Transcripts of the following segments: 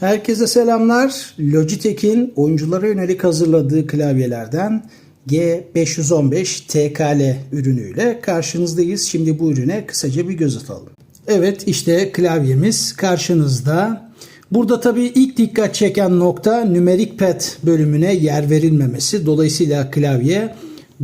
Herkese selamlar. Logitech'in oyunculara yönelik hazırladığı klavyelerden G515 TKL ürünüyle karşınızdayız. Şimdi bu ürüne kısaca bir göz atalım. Evet işte klavyemiz karşınızda. Burada tabii ilk dikkat çeken nokta nümerik pad bölümüne yer verilmemesi. Dolayısıyla klavye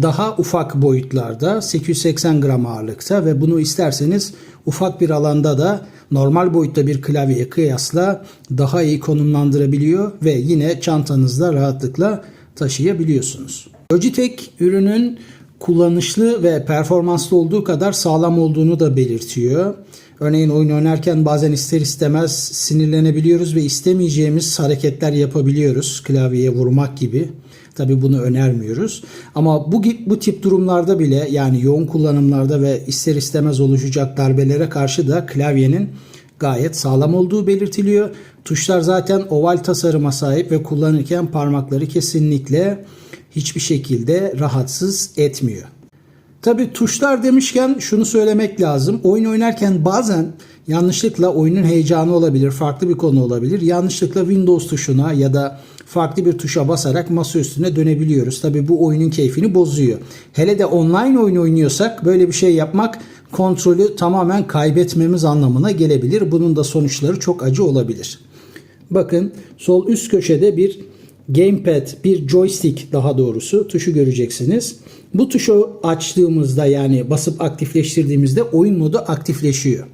daha ufak boyutlarda 880 gram ağırlıkta ve bunu isterseniz ufak bir alanda da normal boyutta bir klavyeye kıyasla daha iyi konumlandırabiliyor ve yine çantanızda rahatlıkla taşıyabiliyorsunuz. Logitech ürünün kullanışlı ve performanslı olduğu kadar sağlam olduğunu da belirtiyor. Örneğin oyun oynarken bazen ister istemez sinirlenebiliyoruz ve istemeyeceğimiz hareketler yapabiliyoruz. Klavyeye vurmak gibi. Tabi bunu önermiyoruz. Ama bu bu tip durumlarda bile yani yoğun kullanımlarda ve ister istemez oluşacak darbelere karşı da klavyenin gayet sağlam olduğu belirtiliyor. Tuşlar zaten oval tasarıma sahip ve kullanırken parmakları kesinlikle hiçbir şekilde rahatsız etmiyor. Tabi tuşlar demişken şunu söylemek lazım. Oyun oynarken bazen yanlışlıkla oyunun heyecanı olabilir, farklı bir konu olabilir. Yanlışlıkla Windows tuşuna ya da farklı bir tuşa basarak masa üstüne dönebiliyoruz. Tabi bu oyunun keyfini bozuyor. Hele de online oyun oynuyorsak böyle bir şey yapmak kontrolü tamamen kaybetmemiz anlamına gelebilir. Bunun da sonuçları çok acı olabilir. Bakın sol üst köşede bir gamepad, bir joystick daha doğrusu tuşu göreceksiniz. Bu tuşu açtığımızda yani basıp aktifleştirdiğimizde oyun modu aktifleşiyor.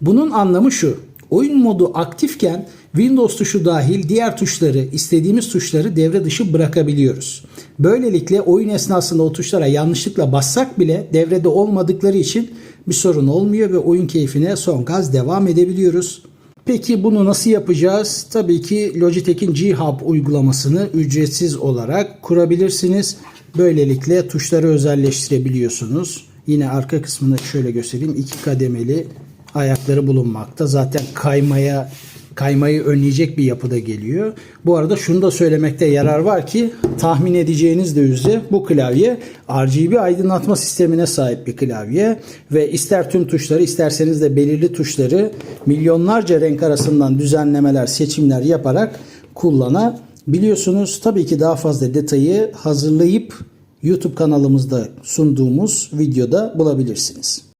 Bunun anlamı şu. Oyun modu aktifken Windows tuşu dahil diğer tuşları, istediğimiz tuşları devre dışı bırakabiliyoruz. Böylelikle oyun esnasında o tuşlara yanlışlıkla bassak bile devrede olmadıkları için bir sorun olmuyor ve oyun keyfine son gaz devam edebiliyoruz. Peki bunu nasıl yapacağız? Tabii ki Logitech'in G-Hub uygulamasını ücretsiz olarak kurabilirsiniz. Böylelikle tuşları özelleştirebiliyorsunuz. Yine arka kısmını şöyle göstereyim. İki kademeli ayakları bulunmakta. Zaten kaymaya kaymayı önleyecek bir yapıda geliyor. Bu arada şunu da söylemekte yarar var ki tahmin edeceğiniz de üzere bu klavye RGB aydınlatma sistemine sahip bir klavye ve ister tüm tuşları isterseniz de belirli tuşları milyonlarca renk arasından düzenlemeler, seçimler yaparak kullanabiliyorsunuz. Tabii ki daha fazla detayı hazırlayıp YouTube kanalımızda sunduğumuz videoda bulabilirsiniz.